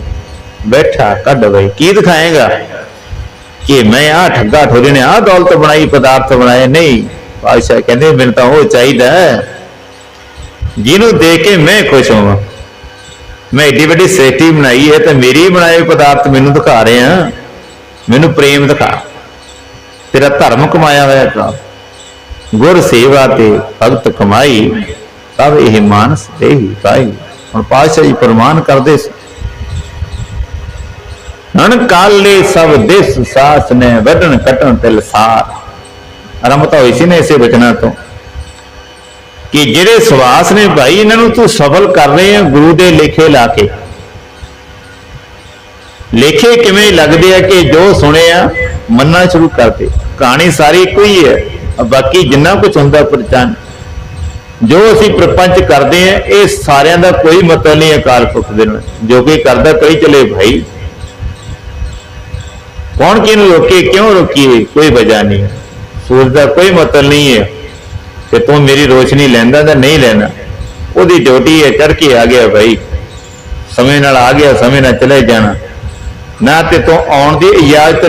ਬੈਠਾ, ਕੱਢ ਬਈ, ਕੀ ਦਿਖਾਏਗਾ? ਕਿ ਮੈਂ ਆ ਠੱਗਾ ਠੋਰੇ ਨੇ ਆ ਦੌਲਤ ਬਣਾਈ, ਪਦਾਰਥ ਬਣਾਏ, ਨਹੀਂ। ਪਾਤਸ਼ਾਹ ਕਹਿੰਦੇ, ਮੈਨੂੰ ਤਾਂ ਉਹ ਚਾਹੀਦਾ ਹੈ। ਜਿਹਨੂੰ ਦੇ ਕੇ ਮੈਂ ਖੁਸ਼ ਹੋਵਾਂ। ਮੈਂ ਏਡੀ ਵੱਡੀ ਸ੍ਰਿਸ਼ਟੀ ਬਣਾਈ ਹੈ ਤੇ ਮੇਰੀ ਬਣਾਏ ਪਦਾਰਥ ਮੈਨੂੰ ਦਿਖਾ ਰਹੇ ਆ। ਮੈਨੂੰ ਪ੍ਰੇਮ ਦਿਖਾ। ਤੇਰਾ ਧਰਮ ਕਮਾਇਆ ਹੋਇਆ ਤਾਂ। ਗੁਰ ਸੇਵਾ ਤੇ ਭਗਤ ਕਮਾਈ। ਤਬ ਇਹ ਮਾਨਸ ਦੇਹੀ ਪਾਈ ਹੁਣ ਪਾਤਸ਼ਾਹ ਜੀ ਪ੍ਰਮਾਨ ਕਰਦੇ ਸੀ। ਨਨ ਕਾਲੇ ਸਭ ਦਿਸ ਸਾਸ ਨੇ ਵਧਣ ਕਟਣ ਤਿਲ ਸਾਰ ਆਰੰਭਤਾ ਹੋਈ ਸੀ ਨੇ ਇਸੇ ਬਚਨਾਂ ਤੋਂ। ਕਿ ਜਿਹੜੇ ਸਵਾਸ ਨੇ ਭਾਈ, ਇਹਨਾਂ ਨੂੰ ਤੂੰ ਸਫਲ ਕਰ ਰਹੇ ਆ ਗੁਰੂ ਦੇ ਲੇਖੇ ਲਾ ਕੇ। ਲੇਖੇ ਕਿਵੇਂ ਲੱਗਦੇ ਆ ਕਿ ਜੋ ਸੁਣਿਆ ਮੰਨਣਾ ਸ਼ੁਰੂ ਕਰਦੇ ਕਹਾਣੀ ਸਾਰੀ ਇੱਕੋ ਹੀ ਹੈ ਬਾਕੀ ਜਿੰਨਾ ਕੁਝ ਹੁੰਦਾ ਪ੍ਰਚਨ ਜੋ ਅਸੀਂ ਪ੍ਰਪੰਚ ਕਰਦੇ ਆ, ਇਹ ਸਾਰਿਆਂ ਦਾ ਕੋਈ ਮਤਲਬ ਨਹੀਂ ਅਕਾਲ ਪੁਰਖ ਦੇ ਨਾਲ। ਜੋ ਕੋਈ ਕਰਦਾ ਕਈ ਚਲੇ ਭਾਈ। ਕੌਣ ਕਿਹਨੂੰ ਰੋਕੇ, ਕਿਉਂ ਰੋਕੀਏ? ਕੋਈ ਵਜ੍ਹਾ ਨਹੀਂ। ਸੂਰਜ ਦਾ ਕੋਈ ਮਤਲਬ ਨਹੀਂ ਹੈ। ਕਿ ਤੂੰ ਮੇਰੀ ਰੋਸ਼ਨੀ ਲੈਂਦਾ ਤਾਂ ਨਹੀਂ ਲੈਣਾ। ਉਹਦੀ ਡਿਊਟੀ ਹੈ ਚੜ ਕੇ ਆ ਗਿਆ ਭਾਈ ਸਮੇਂ ਨਾਲ ਆ ਗਿਆ, ਸਮੇਂ ਨਾਲ ਚਲੇ ਜਾਣਾ। ਨਾ ਤੇ ਤੂੰ ਆਉਣ ਦੀ ਇਜਾਜ਼ਤ